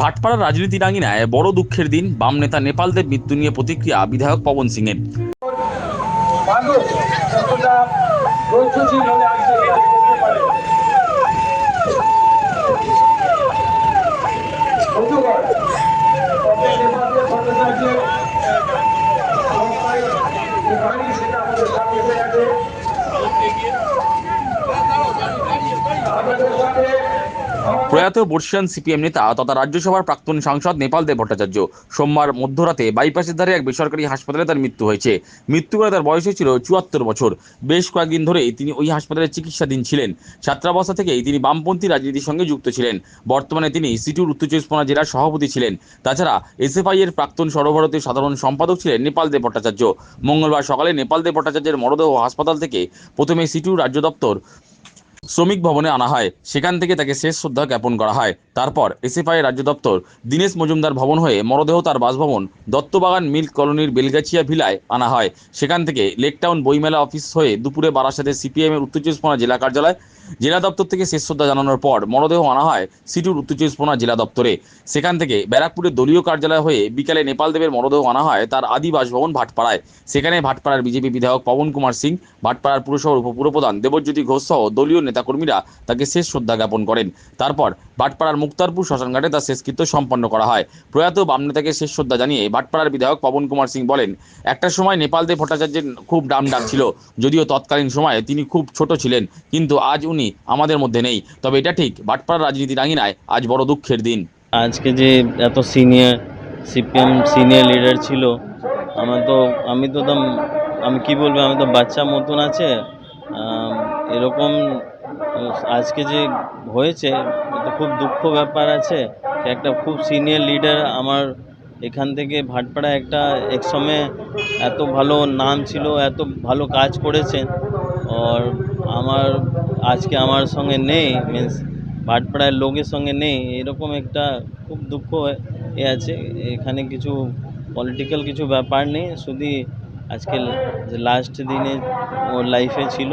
ভাটপাড়ার রাজনীতি রাঙিনায় বড় দুঃখের দিন। বাম নেতা নেপালদের মৃত্যু নিয়ে প্রতিক্রিয়া বিধায়ক পবন সিংয়ের। ধৈর্যশীল হলে আজকে এই কাজ করতে পারে বন্ধুগণ, তবে নেপালের ভট্টাচার্যের অবস্থায় যে বাড়ি সেটা আমাদের সামনে এসে গেছে। আমাদের সাথে আমার প্রয়াত বর্ষিয়ান সিপিএম নেতা তথা রাজ্যসভার প্রাক্তন সাংসদ নেপাল দেব ভট্টাচার্য সোমবার মধ্যরাতে বাইপাসের ধারে এক বেসরকারি হাসপাতালে তার মৃত্যু হয়েছে। মৃত্যুকালে তার বয়স হয়েছিল চুয়াত্তর বছর। বেশ কয়েকদিন ধরেই তিনি ওই হাসপাতালে চিকিৎসাধীন ছিলেন। ছাত্রাবস্থা থেকেই তিনি বামপন্থী রাজনীতির সঙ্গে যুক্ত ছিলেন। বর্তমানে তিনি সিটুর উত্তর চব্বিশ জেলার সভাপতি ছিলেন। তাছাড়া এসএফআই এর প্রাক্তন সর্বভারতীয় সাধারণ সম্পাদক ছিলেন নেপাল দেব ভট্টাচার্য। মঙ্গলবার সকালে নেপাল দেব ভট্টাচার্যের মরদেহ হাসপাতাল থেকে প্রথমে সিটুর রাজ্য দপ্তর শ্রমিক ভবনে আনা হয়। সেখান থেকে তাকে শেষ শ্রদ্ধা জ্ঞাপন করা হয়। তারপর এসএফআই রাজ্য দপ্তর দীনেশ মজুমদার ভবন হয়ে মরদেহ তার বাসভবন দত্তবাগান মিল্ক কলোনির বেলগাছিয়া ভিলায় আনা হয়। সেখান থেকে লেকটাউন বইমেলা অফিস হয়ে দুপুরে বারাসাতে সিপিএমের উত্তর চব্বিশ জেলা কার্যালয় জেলা দপ্তর থেকে শেষ শ্রদ্ধা জানানোর পর মরদেহ আনা হয় সিটুর উত্তর চব্বিশ জেলা দপ্তরে। সেখান থেকে ব্যারাকপুরের দলীয় কার্যালয় হয়ে বিকালে নেপাল দেবের মরদেহ আনা হয় তার আদি বাসভবন ভাটপাড়ায়। সেখানে ভাটপাড়ার বিজেপি বিধায়ক পবন কুমার সিং, ভাটপাড়ার পুরসভার উপপুরপ্রধান দেবজ্যোতি ঘোষ সহ দলীয় নেতাকর্মীরা তাকে শেষ শ্রদ্ধা জ্ঞাপন করেন। তারপর বাটপাড়ার মুক্তারপুর শ্মশানঘাটে তার শেষকৃত্য সম্পন্ন করা হয়। প্রয়াত বাম নেতাকে শেষ শ্রদ্ধা জানিয়ে বাটপাড়ার বিধায়ক পবন কুমার সিং বলেন, একটা সময় নেপাল দেব ভট্টাচার্যের খুব ডাম ডাক ছিল, যদিও তৎকালীন সময়ে তিনি খুব ছোট ছিলেন, কিন্তু আজ উনি আমাদের মধ্যে নেই। তবে এটা ঠিক, বাটপাড়ার রাজনীতি রাঙিনায় আজ বড় দুঃখের দিন। আজকে যে এত সিনিয়র সিপিএম সিনিয়র লিডার ছিল, আমার তো, আমি তো আমি কি বলব আমি তো বাচ্চা মতন আছে। এরকম আজকে যে হয়েছে, এটা খুব দুঃখ ব্যাপার আছে একটা খুব সিনিয়র লিডার আমার এখান থেকে ভাটপাড়া একটা এক সময় এত ভালো নাম ছিল, এত ভালো কাজ করেছেন। আর আমার, আজকে আমার সঙ্গে নেই মিন্স ভাটপাড়ার লোকের সঙ্গে নেই, এরকম একটা খুব দুঃখ এ আছে। এখানে কিছু পলিটিক্যাল কিছু ব্যাপার নেই, শুধু আজকে লাস্ট দিনে ওর লাইফে ছিল।